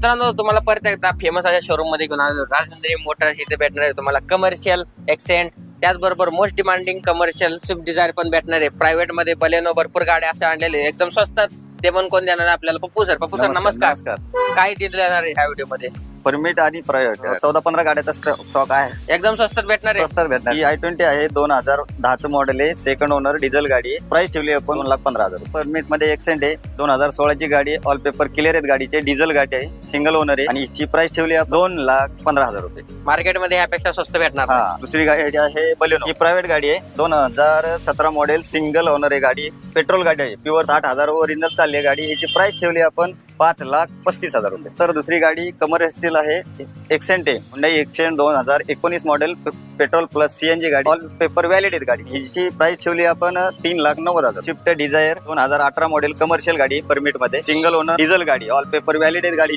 मित्रांनो तुम्हाला परत एकदा फेमस अशा शोरूममध्ये घेऊन आलो राजनंदिनी मोटर्स इथे भेटणार आहे तुम्हाला कमर्शियल एक्सेंट त्याचबरोबर most demanding commercial Swift Dzire पण भेटणार आहे. प्रायव्हेटमध्ये बलेनो भरपूर गाड्या अशा आणलेले. एकदम स्वस्तात. ते पण कोण देणार आहे आपल्याला? पप्पू सर पप्पू सर नमस्कार काय डील देणार आहे ह्या व्हिडिओमध्ये? परमिट आणि प्रायव्हेट चौदा पंधरा गाड्याचा स्टॉक आहे. एकदम स्वस्तात भेटणार आहे. स्वस्तात भेटणार. ही आय ट्वेंटी आहे दोन हजार दहाचं मॉडेल आहे. सेकंड ओनर डिझेल गाडी. प्राइस ठेवली आपण दोन लाख पंधरा हजार. परमिटमध्ये एक्सेंट आहे. दोन हजार सोळाची गाडी ऑल पेपर क्लिअर आहेत गाडीचे. डिझेल गाडी आहे. सिंगल ओनर आहे. आणि हिची प्राइस ठेवली आहे दोन लाख पंधरा हजार रुपये. मार्केटमध्ये ह्यापेक्षा स्वस्त भेटणार. हा. दुसरी गाडी आहे बलेनो ही प्रायव्हेट गाडी आहे. दोन हजार सतरा मॉडेल सिंगल ओनर आहे गाडी. पेट्रोल गाडी आहे. प्युअर साठ हजार ओरिजिनल चालली आहे गाडी. ह्याची प्राइस ठेवली आपण पाच लाख पस्तीस हजार रुपये. तर दुसरी गाडी कमर्शियल आहे. एक्सेंट आहे हुंडाई एक्सेंट दोन हजार एकोणीस model petrol plus C N G गाडी. ऑल पेपर व्हॅलिड आहेत गाडी. हिची प्राइस ठेवली आपण तीन लाख नव्वद हजार. स्विफ्ट डिझायर दोन हजार अठरा मॉडेल कमर्शियल गाडी परमिटमध्ये. सिंगल ओनर डिझेल गाडी. ऑल पेपर व्हॅलिड गाडी.